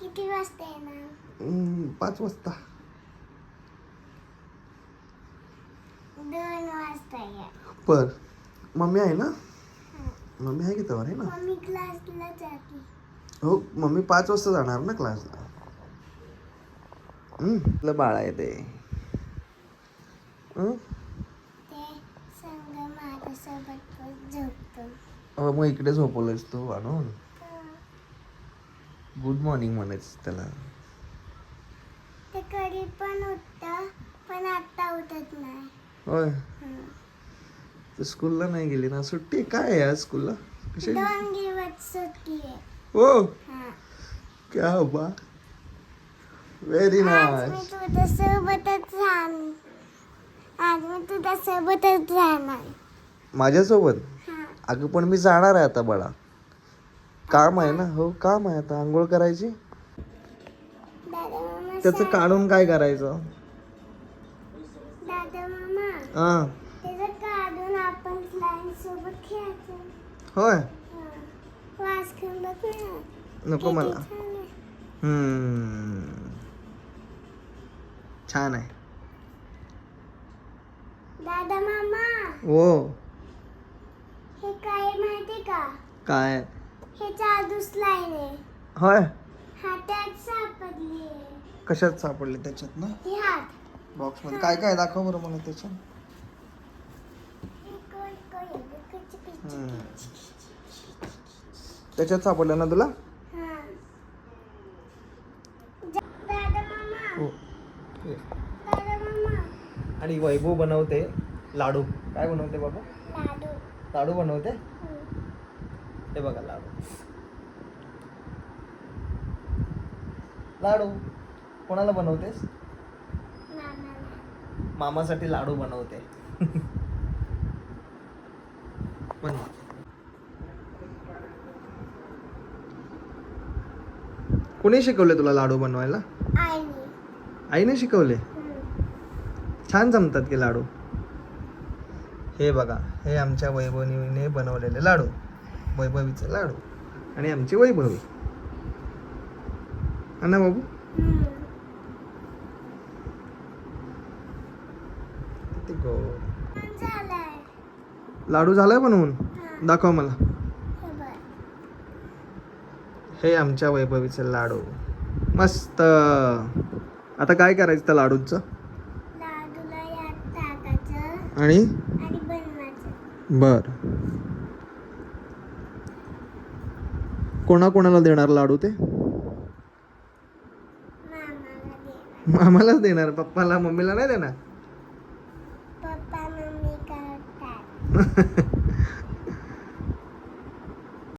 किती वाजता येणार? पाच वाजता. दोन वाजता या. पर मम्मी आहे ना? मम्मी आहे की तेव्हा आहे ना? मम्मी क्लासला जाते. हो मम्मी पाच वाजता जाणार ना क्लासला? तुला बाळ आहे ते. मग इकडे झोपवलंस तू आणून? गुड मॉर्निंग म्हणायचं त्याला. ते कधी पण उठतं पण आता उठत नाही. होय. तू स्कूलला नाही गेली ना? सुट्टी काय आहे आज स्कूलला कशी? दोन दिवस सुट्टी आहे. हो? हा. क्या बा व्हेरी आज मी नाईस तुझ्या सोबतच राहणार. आज मी तुझ्या सोबतच राहणार. माझ्यासोबत? हा. अगं पण मी जाणार आहे आता बाळा. काम आहे ना? हो काम आहे आता. आंघोळ करायची? त्याचं काढून काय करायचं? हा. होय? हा. नको मला. किती छान आहे. हम्म. छान आहे. दादा मामा हो. हे काय माहिती का? काय? हे आहे होय सापडली कशात सापडले त्याच्यात ना हे हात बॉक्समध्ये काय काय दाखव बरं मला त्याच्यात हे. हम्म. त्याच्यात सापडलं ना तुला हा. जा- दादा मामा हो दादा मामा आणि वैभव बनवते लाडू काय बनवते बाबा लाडू लाडू बनवते हम्म. हे बघा लाडू. लाडू कोणाला बनवतेस? मामासाठी लाडू बनवते. पण कोणी शिकवले तुला लाडू बनवायला? आईने शिकवले? छान जमतात की लाडू. हे बघा हे आमच्या वैभवनीने बनवलेले लाडू. वैभवीचे लाडू आणि आमची वैभवी. ना बाबू. किती झालंय लाडू झालाय बनवून. दाखव मला. हे आमच्या वैभवीचे लाडू. मस्त. आता काय करायचं त्या लाडूचं? आणि? बर. कोणाकोणाला देणार लाडू ते? मामालाच देणार पप्पाला मम्मीला नाही देणार?